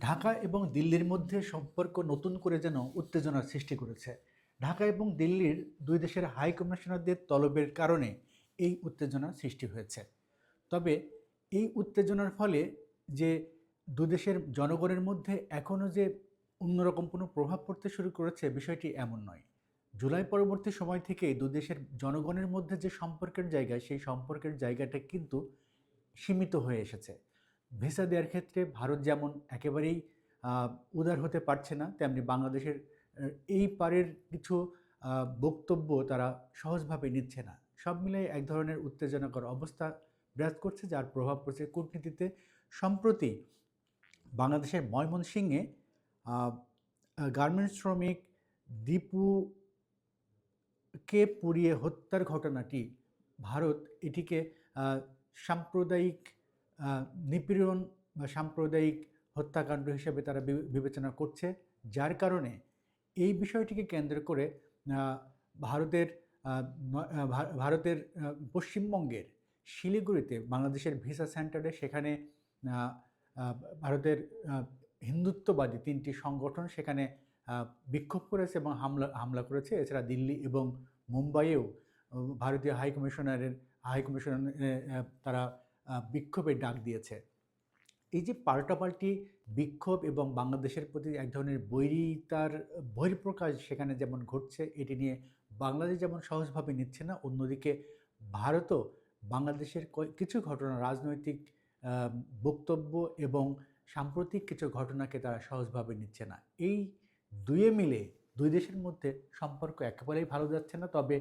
ঢাকা এবং দিল্লির মধ্যে সম্পর্ক নতুন করে যেন উত্তেজনার সৃষ্টি করেছে। ঢাকা এবং দিল্লির দুই দেশের হাই কমিশনারদের তলবের কারণে এই উত্তেজনার সৃষ্টি হয়েছে। তবে এই উত্তেজনার ফলে যে দু দেশের জনগণের মধ্যে এখনও যে অন্যরকম কোনো প্রভাব পড়তে শুরু করেছে বিষয়টি এমন নয়। জুলাই পরবর্তী সময় থেকে দু দেশের জনগণের মধ্যে যে সম্পর্কের জায়গা, সেই সম্পর্কের জায়গাটা কিন্তু সীমিত হয়ে এসেছে। ভিসা দেওয়ার ক্ষেত্রে ভারত যেমন একেবারেই উদার হতে পারছে না, তেমনি বাংলাদেশের এই পারের কিছু বক্তব্য তারা সহজভাবে নিচ্ছে না। সব মিলিয়ে এক ধরনের উত্তেজনাকর অবস্থা বিরাজ করছে, যার প্রভাব পড়ছে কূটনীতিতে। সম্প্রতি বাংলাদেশের ময়মনসিংহে গার্মেন্টস শ্রমিক দীপুকে পুড়িয়ে হত্যার ঘটনাটি ভারত এটিকে সাম্প্রদায়িক নিপীড়ন বা সাম্প্রদায়িক হত্যাকাণ্ড হিসেবে তারা বিবেচনা করছে যার কারণে এই বিষয়টিকে কেন্দ্র করে ভারতের ভারতের পশ্চিমবঙ্গের শিলিগুড়িতে বাংলাদেশের ভিসা সেন্টারে সেখানে ভারতের হিন্দুত্ববাদী তিনটি সংগঠন সেখানে বিক্ষোভ করেছে এবং হামলা হামলা করেছে। এছাড়া দিল্লি এবং মুম্বাইয়েও ভারতীয় হাই কমিশনারের হাই কমিশনার আহ, তারা বিক্ষোভের ডাক দিয়েছে। এই যে পাল্টাপাল্টি বিক্ষোভ এবং বাংলাদেশের প্রতি এক ধরনের বৈরিতার বহির্প্রকাশ সেখানে যেমন ঘটছে, এটি নিয়ে বাংলাদেশ যেমন সহজভাবে নিচ্ছে না, অন্যদিকে ভারতও বাংলাদেশের কিছু ঘটনা, রাজনৈতিক বক্তব্য এবং সাম্প্রতিক কিছু ঘটনাকে তারা সহজভাবে নিচ্ছে না। এই দুয়ে মিলে দুই দেশের মধ্যে সম্পর্ক একেবারেই ভালো যাচ্ছে না, তবে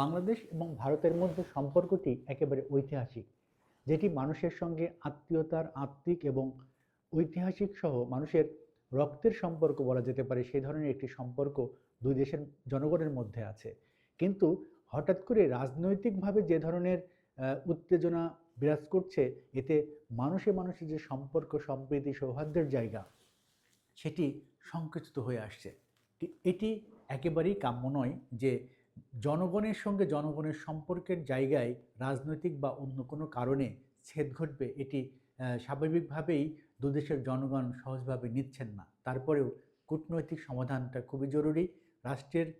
বাংলাদেশ এবং ভারতের মধ্যে সম্পর্কটি একেবারে ঐতিহাসিক। যেটি মানুষের সঙ্গে আত্মীয়তার, আত্মিক এবং ঐতিহাসিক সহ মানুষের রক্তের সম্পর্ক বলা যেতে পারে, সেই ধরনের একটি সম্পর্ক দুই দেশের জনগণের মধ্যে আছে। কিন্তু হঠাৎ করে রাজনৈতিকভাবে যে ধরনের উত্তেজনা বিরাজ করছে, এতে মানুষে মানুষের যে সম্পর্ক, সম্প্রীতি, সৌহার্দ্যের জায়গা, সেটি সংকুচিত হয়ে আসছে। এটি- এটি একেবারেই কাম্য নয় যে জনগণের সঙ্গে জনগণের সম্পর্কের জায়গায় রাজনৈতিক বা অন্য কোনো কারণে ছেদ ঘটবে, এটি স্বাভাবিকভাবেই দুদেশের জনগণ সহজভাবে নিচ্ছেন না। তারপরেও কূটনৈতিক সমাধানটা খুবই জরুরি। রাষ্ট্রের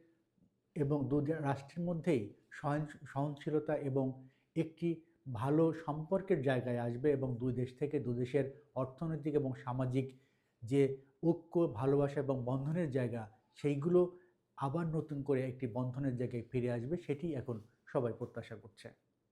এবং দু, রাষ্ট্রের মধ্যেই সহন- সহনশীলতা এবং একটি ভালো সম্পর্কের জায়গায় আসবে এবং দুই দেশ থেকে দু দেশের অর্থনৈতিক এবং সামাজিক যে ঐক্য, ভালোবাসা এবং বন্ধনের জায়গা, সেইগুলো আবার নতুন করে একটি বন্ধনের জায়গায় ফিরে আসবে সেটি এখন সবাই প্রত্যাশা করছে।